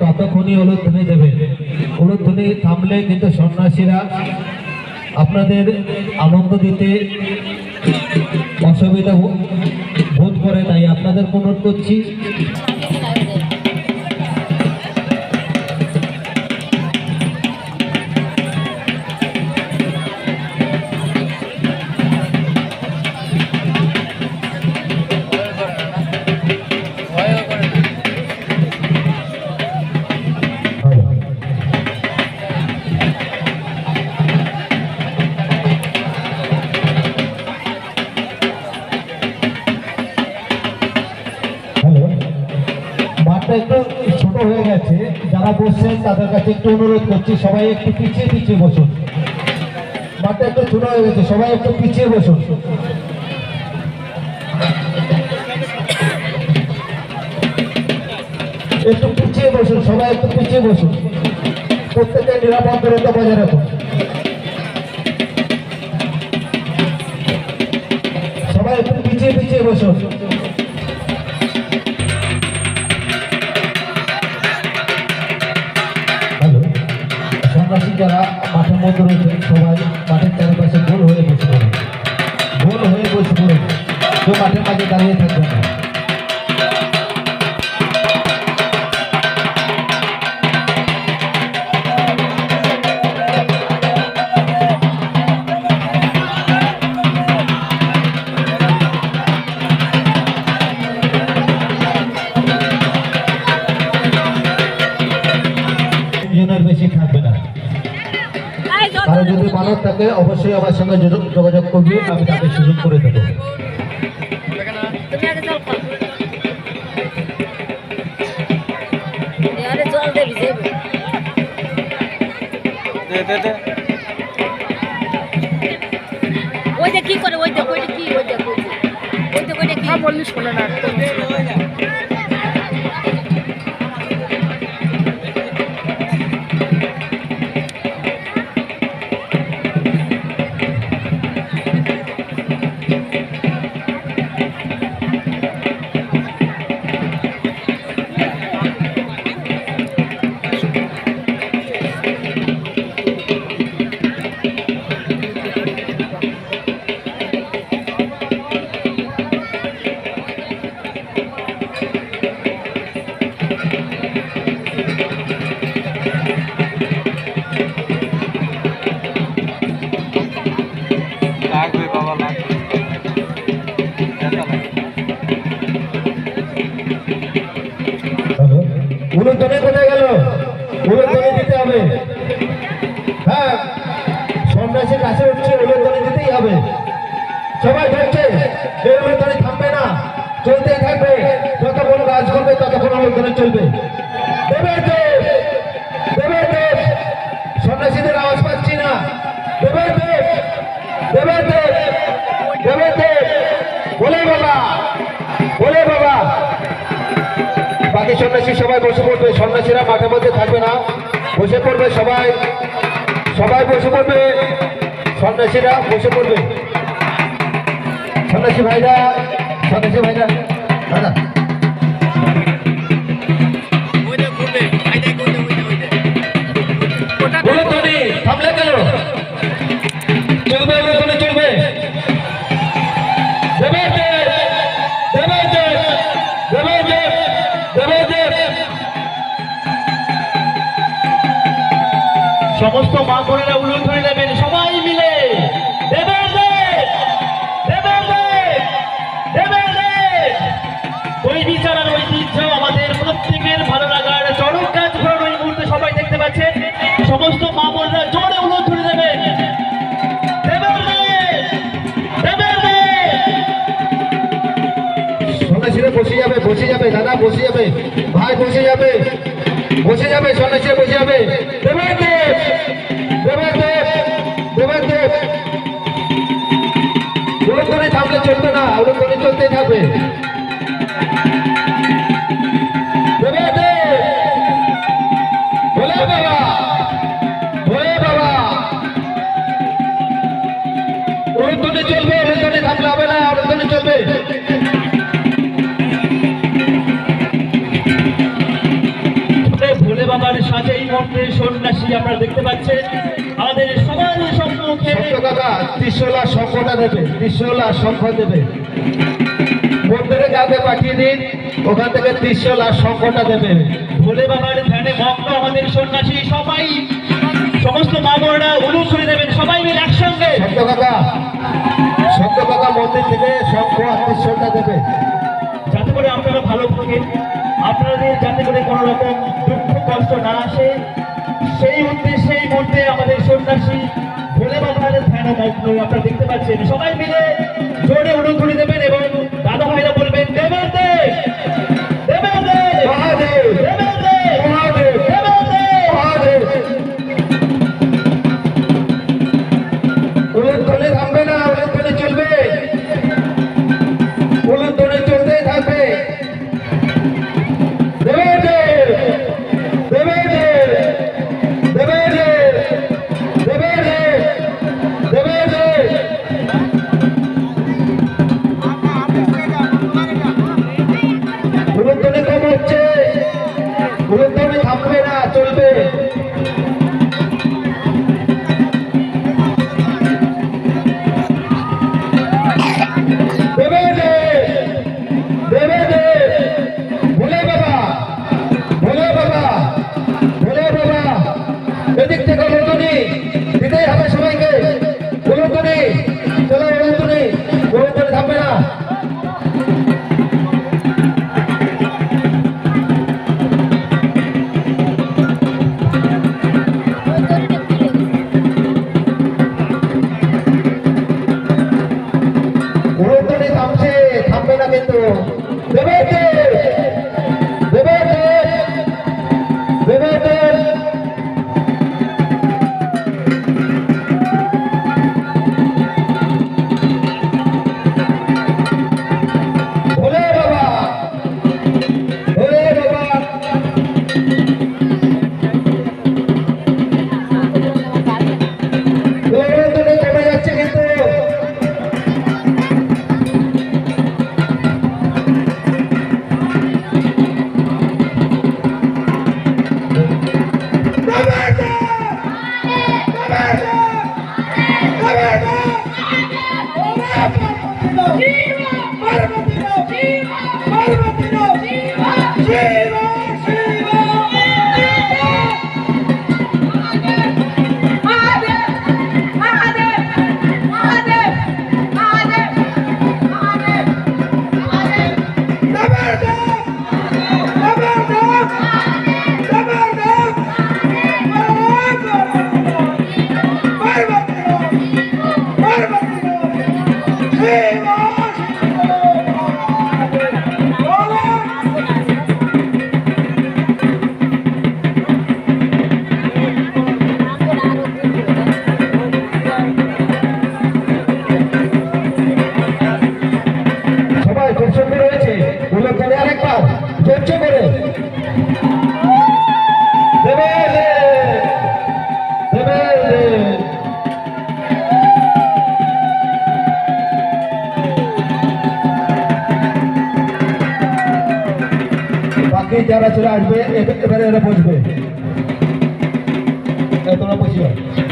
ততক্ষণই হলুদ উলুধ্বনি দেবে উলুধ্বনি থামলে কিন্তু সন্ন্যাসীরা আপনাদের আনন্দ দিতে অসুবিধা বোধ- বোধ করে, তাই আপনাদের অনুরোধ করছি। যারা বসছেন, তাদের কাছে একটু অনুরোধ করছি, সবাই একটু পিছিয়ে পিছিয়ে বসুন। মাঠটা একটু ছোট হয়ে গেছে, সবাই একটু পিছিয়ে বসুন। একটু পিছিয়ে বসুন, সবাই একটু পিছিয়ে বসুন। প্রত্যেকের নিরাপদ দূরত্ব বজায় রাখুন। সবাই একটু পিছিয়ে পিছিয়ে বসুন। মাঠের মধ্যে রয়েছেন সবাই মাঠের চারপাশে গোল হয়ে বসে পড়ুন গোল হয়ে বসে পড়ুন কেউ মাঠের মাঝে দাঁড়িয়ে থাকবেন না তিনজনের বেশি থাকবে না কারও যদি মানত থাকে অবশ্যই আমার সঙ্গে যোগ- যোগাযোগ করবি আমি তাকে সুযোগ করে দেবো কি করে ওই দেখ কি ওই দেখ ওই দেখ ওই দেখ বললি শোনে না হ্যালো উলুধ্বনি কোথায় গেল সন্ন্যাসী সবাই বসে পড়বে, সন্ন্যাসীরা মাঠের মধ্যে থাকবে না। বসে পড়বে সবাই। সবাই বসে পড়বে, সন্ন্যাসীরা বসে পড়বে। সন্ন্যাসী ভাইরা সন্ন্যাসী ভাইরা, দাদা। কেন? চলবে চলবে দেবে বসে যাবে। বসে যাবে সন্ন্যাসীরা বসে যাবে। থাকলে চলবে না চলতেই থাকবে। সন্ন্যাসী আপনারা দেখতে পাচ্ছেন আমাদের সবার সম্মুখে কাকা ত্রিশলা শঙ্খটা দেবে ত্রিশলা শঙ্খ দেবে। মন্দিরে কাউকে পাঠিয়ে দিন ওখান থেকে ত্রিশলা শঙ্খটা দেবে। ভোলে বাবার ধ্যানে মগ্ন আমাদের সন্ন্যাসী সবাই সমস্ত মা বোনেরা উলুক করে দেবেন সবাই মিলে একসঙ্গে। সত্য কাকা সত্য কাকা মন্দির থেকে শঙ্খ আর দেবে। যাতে করে আপনারা ভালো থাকেন আপনাদের যাতে করে কোনো রকম দুঃখ কষ্ট না আসে সন্ন্যাসী ভোলে বাবার ধ্যান আপনারা দেখতে পাচ্ছেন। সবাই মিলে জোরে উড়ুধুরি দেবেন এবং Neto. বাকি যারা চলে আসবে এবারে এরা বসবে। তোমরা বসিও।